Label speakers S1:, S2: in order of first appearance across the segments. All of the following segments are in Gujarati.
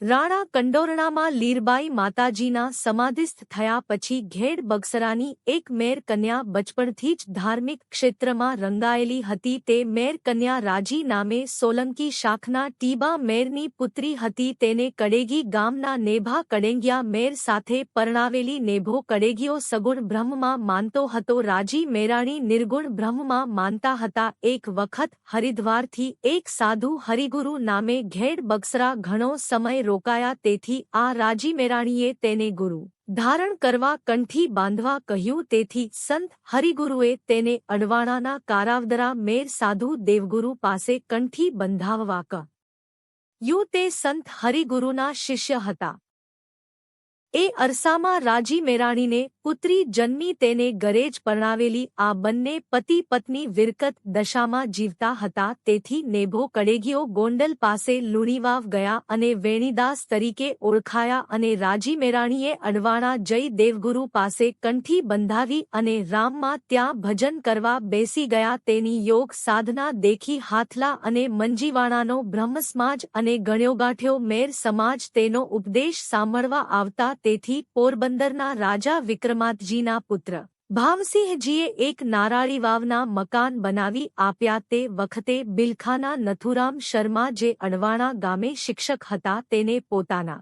S1: રાણા કંડોરણામાં લીરબાઈ માતાજીના સમાધિસ્થ થયા પછી ઘેડ બગસરાની એક મેર કન્યા બચપણથી જ ધાર્મિક ક્ષેત્રમાં રંગાયેલી હતી. તે મેર કન્યા રાજી નામે સોલંકી શાખના ટીબા મેરની પુત્રી હતી. તેને કડેગી ગામના નેભા કડેંગિયા મેર સાથે પરણાવેલી નેભો કડેગીઓ સગુણ બ્રહ્મમાં માનતો હતો. રાજી મેરાણી નિર્ગુણ બ્રહ્મમાં માનતા હતા. એક વખત હરિદ્વારથી એક સાધુ હરિગુરુ નામે ઘેડ બગસરા ઘણો સમય રોકાયા તેથી આ રાજી મેરાણીએ તેને ગુરુ ધારણ કરવા કંઠી બાંધવા કહ્યું તેથી સંત હરિગુરુએ તેને અડવાણાના કારાવદરા મેર સાધુ દેવગુરુ પાસે કંઠી બંધાવવા ક. યુ તે સંત હરિગુરુના શિષ્ય હતા. એ અરસામાં રાજી મેરાણીને પુત્રી જન્મી તેને ઘરે જ પરણાવેલી, આ બંને પતિ પત્ની વિરકત દશામાં જીવતા હતા, તેથી નેભો કડેગીઓ ગોંડલ પાસે લુણીવાવ ગયા અને વેણીદાસ તરીકે ઓળખાયા અને રાજી મેરાણીએ અડવાણા જઈ દેવગુરુ પાસે કંઠી બંધાવી અને રામમાં ત્યાં ભજન કરવા બેસી ગયા. તેની યોગ સાધના દેખી હાથલા અને મંજીવાણાનો બ્રહ્મસમાજ અને ગણ્યોગાંઠ્યો મેર સમાજ તેનો ઉપદેશ સાંભળવા આવતા, તેથી પોરબંદરના રાજા વિક્રમાદજીના પુત્ર. ભાવસિંહજીએ એક નારાળી વાવના મકાન બનાવી આપ્યા તે વખતે બિલખાના નથુરામ શર્મા જે અણવાણા ગામે શિક્ષક હતા તેને પોતાના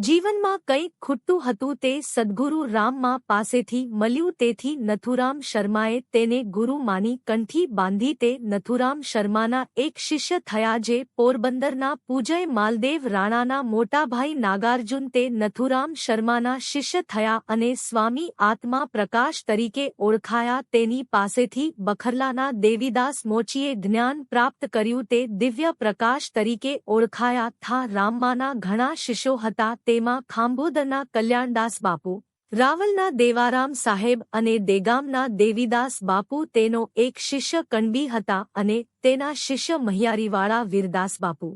S1: જીવનમાં કંઈક ખૂટતું હતું તે સદ્ગુરુ રામમાં પાસેથી મળ્યું તેથી નથુરામ શર્માએ તેને ગુરુ માની કંઠી બાંધી તે નથુરામ શર્માના એક શિષ્ય થયા જે પોરબંદરના પૂજય માલદેવ રાણાના મોટાભાઈ નાગાર્જુન તે નથુરામ શર્માના શિષ્ય થયા અને સ્વામી આત્મા પ્રકાશ તરીકે ઓળખાયા તેની પાસેથી બખરલાના દેવીદાસ મોચીએ જ્ઞાન પ્રાપ્ત કર્યું તે દિવ્ય પ્રકાશ તરીકે ઓળખાયા થા રામમાના ઘણા શિષ્યો હતા તેમાં ખાંભોદરના કલ્યાણદાસ બાપુ, રાવલના દેવારામ સાહેબ અને દેગામના દેવીદાસ બાપુ તેનો એક શિષ્ય કણબી હતા અને તેના શિષ્ય મહિયારીવાળા વીરદાસ બાપુ.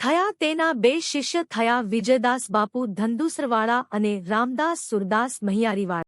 S1: થયા તેના બે શિષ્ય થયા વિજયદાસ બાપુ ધંધુસરવાળા અને રામદાસ સુરદાસ મહિયારીવાળા.